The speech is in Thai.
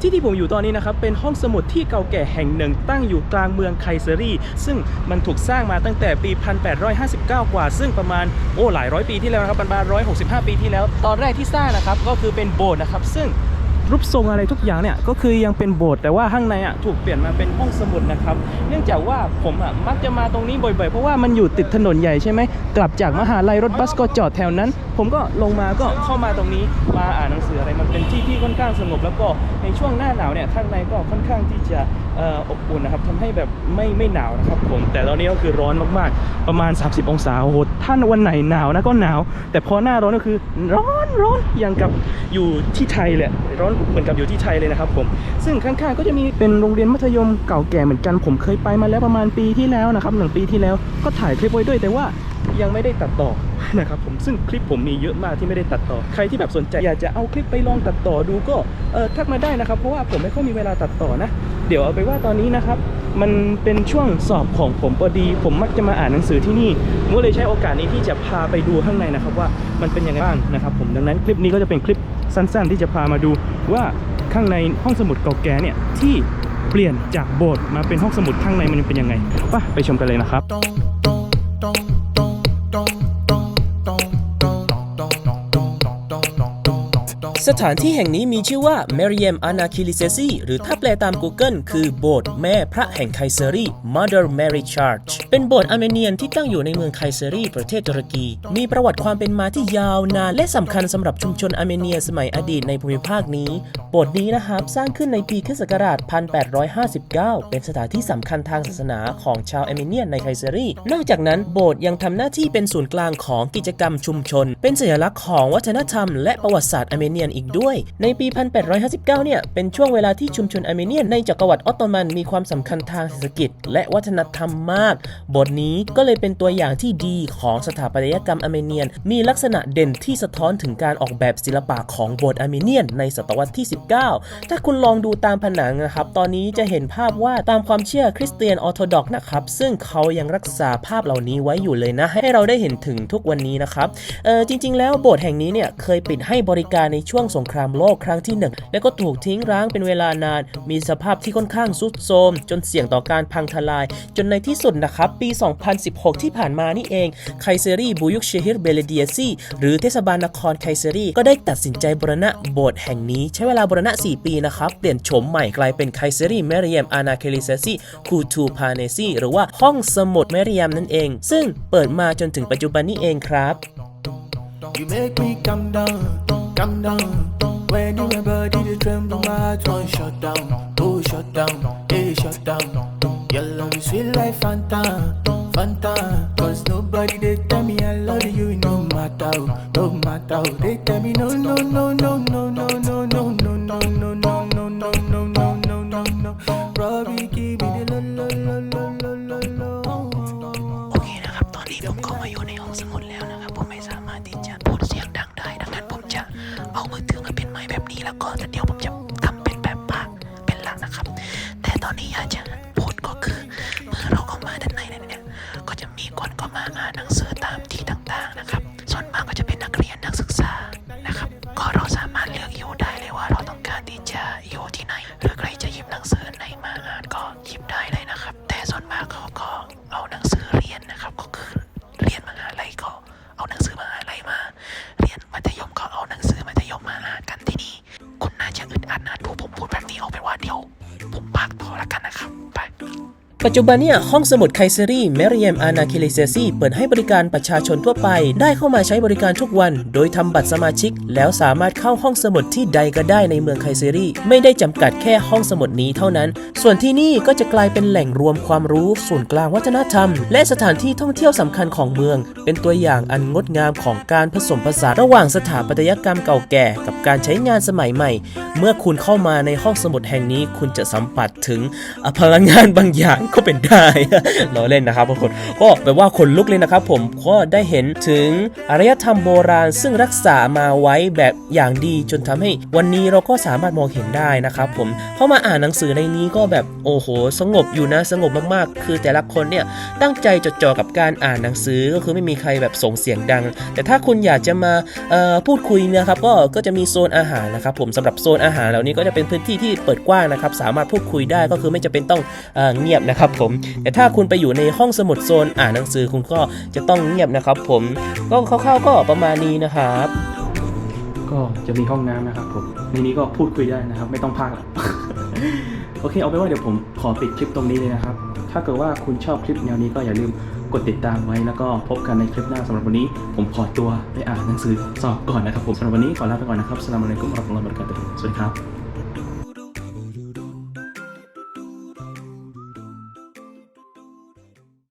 ที่ที่ผมอยู่ตอนนี้นะครับเป็นห้องสมุดที่เก่าแก่แห่งหนึ่ง ตั้งอยู่กลางเมืองไคเซอรีซึ่งมันถูกสร้างมาตั้งแต่ปี 1859 กว่า ซึ่งประมาณโอ้หลายร้อยปีที่แล้วนะครับประมาณ165 ปีที่แล้ว ตอนแรกที่สร้างนะครับก็คือเป็นโบสถ์นะครับซึ่ง รูปทรงอะไรทุกอย่างเนี่ยก็คือยังเป็นโบสถ์แต่ว่าข้างในอะถูกเปลี่ยนมาเป็นห้องสมุดนะครับ เนื่องจากว่าผมอะมักจะมาตรงนี้บ่อยๆ เพราะว่ามันอยู่ติดถนนใหญ่ใช่ไหมกลับจากมหาลัยรถบัสก็จอดแถวนั้น ผมก็ลงมาก็เข้ามาตรงนี้มาอ่านหนังสืออะไรมันเป็นที่ที่ค่อนข้างสงบแล้วก็ในช่วงหน้าหนาวเนี่ยข้างในก็ค่อนข้างที่จะอบอุ่นนะครับทำให้แบบไม่ไม่หนาวนะครับผมแต่ตอนนี้ก็คือร้อนมากๆ ประมาณ 30 องศาโอ้โหถ้านวันไหนหนาวนะก็หนาว แต่พอหน้าร้อนก็คือร้อนร้อนอย่างกับอยู่ที่ไทยเลยร้อนเหมือนกับอยู่ที่ไทยเลยนะครับผม ซึ่งข้างๆก็จะมีเป็นโรงเรียนมัธยมเก่าแก่เหมือนกัน ผมเคยไปมาแล้วประมาณปีที่แล้วนะครับหนึ่งปีที่แล้วก็ถ่ายคลิปไว้ด้วยแต่ว่ายังไม่ได้ตัดต่อนะครับผมซึ่งคลิปผมมีเยอะมากที่ไม่ได้ตัดต่อ ใครที่แบบสนใจอยากจะเอาคลิปไปลองตัดต่อดูก็เออทักมาได้นะครับเพราะว่าผมไม่ค่อยมีเวลาตัดต่อนะ เดี๋ยวเอาไปว่าตอนนี้นะครับมันเป็นช่วงสอบของผมพอดี ผมมักจะมาอ่านหนังสือที่นี่ก็เลยใช้โอกาสนี้ที่จะพาไปดูข้างในนะครับว่ามันเป็นยังไงบ้างนะครับผมดังนั้นคลิปนี้ก็จะเป็นคลิป สั้นๆ ที่จะพามาดูว่าข้างในห้องสมุดเก่าแก่เนี่ยที่เปลี่ยนจากโบสถ์มาเป็นห้องสมุดข้างในมันเป็นยังไงไปไปชมกันเลยนะครับ สถานที่แห่งนี้มีชื่อว่า Maryam Ana Kilisesi หรือถ้าแปลตาม Google คือโบสถ์แม่พระแห่งไคเซอรี Mother Mary Church เป็นโบสถ์อาร์เมเนียนที่ตั้งอยู่ในเมืองไคเซอรี ประเทศตุรกี มีประวัติความเป็นมาที่ยาวนาน และสำคัญสำหรับชุมชนอาร์เมเนียสมัยอดีตในภูมิภาคนี้ โบสถ์นี้นะครับสร้างขึ้นในปีคศ1859 เป็นสถานที่สำคัญทางศาสนาของชาวอาร์เมเนียนในไคเซอรี นอกจากนั้นโบสถ์ยังทำหน้าที่เป็นศูนย์กลางของกิจกรรมชุมชน เป็นสัญลักษณ์ของวัฒนธรรมและประวัติศาสตร์อาร์เมเนียนอีกด้วย ในปี 1859 เนี่ย เป็นช่วงเวลาที่ชุมชนอาร์เมเนียนในจักรวรรดิออตโตมันมีความสำคัญทางเศรษฐกิจ และวัฒนธรรมมากโบสถ์นี้ก็เลยเป็นตัวอย่างที่ดีของสถาปัตยกรรมอาร์เมเนียน มีลักษณะเด่นที่สะท้อนถึงการออกแบบศิลปะของโบสถ์อาร์เมเนียนในศตวรรษที่ 19 ถ้าคุณลองดูตามผนังนะครับ ตอนนี้จะเห็นภาพว่าตามความเชื่อคริสเตียนออร์โธดอกซ์นะครับ ซึ่งเขายังรักษาภาพเหล่านี้ไว้อยู่เลยนะ ให้เราได้เห็นถึงทุกวันนี้นะครับ เออจริง ๆ แล้วโบสถ์แห่งนี้เนี่ยเคยปิดให้บริการในช่วงสงครามโลกครั้งที่หนึ่งแล้วก็ถูกทิ้งร้างเป็นเวลานาน มีสภาพที่ค่อนข้างทรุดโทรมจนเสี่ยงต่อการพังทลาย จนในที่สุดนะครับ ปี 2016 ที่ผ่านมานี่เองไคเซอรีบูยุกเชฮิรเบเลเดียซีหรือเทศบาลนครไคเซอรีก็ได้ตัดสินใจบรณะโบสถ์แห่งนี้ใช้เวลาบรณะ 4 ปีนะครับเปลี่ยนโฉมใหม่กลายเป็นไคเซอรีเมริยมอานาเคลิเซซีคูทูพาเนซีหรือว่าห้องสมุดเมริยมนั่นเอง ซึ่งเปิดมาจนถึงปัจจุบันนี้เองครับ You make me calm down, calm down. When you and body they tremble, my heart won't shut down. Oh, shut down, hey, shut down. Your love is sweet life, Fanta, Fanta. Cause nobody they tell me I love you, no matter, no matter. They tell me no, no, no, no, no, no, no. ากต่อแล้วกันนะครับไป ปัจจุบันเนี่ยห้องสมุดไคเซอรีเมริยมอานาคิลิเซซีเปิดให้บริการประชาชนทั่วไป ได้เข้ามาใช้บริการทุกวัน โดยทำบัตรสมาชิก แล้วสามารถเข้าห้องสมุดที่ใดก็ได้ในเมืองไคเซอรีไม่ได้จำกัดแค่ห้องสมุดนี้เท่านั้น ส่วนที่นี่ก็จะกลายเป็นแหล่งรวมความรู้ศูนย์กลางวัฒนธรรม และสถานที่ท่องเที่ยวสำคัญของเมือง เป็นตัวอย่างอันงดงามของการผสมผสานระหว่างสถาปัตยกรรมเก่าแก่ กับการใช้งานสมัยใหม่ เมื่อคุณเข้ามาในห้องสมุดแห่งนี้ คุณจะสัมผัสถึงพลังงานบางอย่างก็เป็นได้ล้อเล่นนะครับทุกคนก็แปลว่าคนลุกเลยนะครับ ผมก็ได้เห็นถึงอารยธรรมโบราณ ซึ่งรักษามาไว้แบบอย่างดีจนทำให้วันนี้เราก็สามารถมองเห็นได้นะครับผมเข้ามาอ่านหนังสือในนี้ก็แบบโอ้โห สงบอยู่นะสงบมากๆ คือแต่ละคนเนี่ยตั้งใจจดจ่อกับการอ่านหนังสือก็คือไม่มีใครแบบส่งเสียงดัง แต่ถ้าคุณอยากจะมาพูดคุยนะครับก็ก็จะมีโซนอาหารนะครับผมสำหรับโซนอาหารเหล่านี้ก็จะเป็นพื้นที่ที่เปิดกว้างนะครับสามารถพูดคุยได้ก็คือไม่จะเป็นต้องเอเงียบนะครับผม แต่ถ้าคุณไปอยู่ในห้องสมุดโซนอ่านหนังสือคุณก็จะต้องเงียบนะครับผม ก็คร่าวๆก็ประมาณนี้นะครับ ก็จะมีห้องน้ำนะครับผมในนี้ก็พูดคุยได้นะครับ ไม่ต้องพากละโอเคเอาไปนว่าเดี๋ยวผมขอปิดคลิปตรงนี้เลยนะครับ ถ้าเกิดว่าคุณชอบคลิปแนวนี้ก็อย่าลืมกดติดตามไว้แล้วก็พบกันในคลิปหน้าสำหรับวันนี้ ผมขอตัวไปอ่านหนังสือสอบก่อนนะครับผมสำหรับวันนี้ขอลาไปก่อนนะครับสลามอะลัยกุมวะเราะห์มะตุลลอฮิวะบะเรกาตุฮ์สวัสดีครับ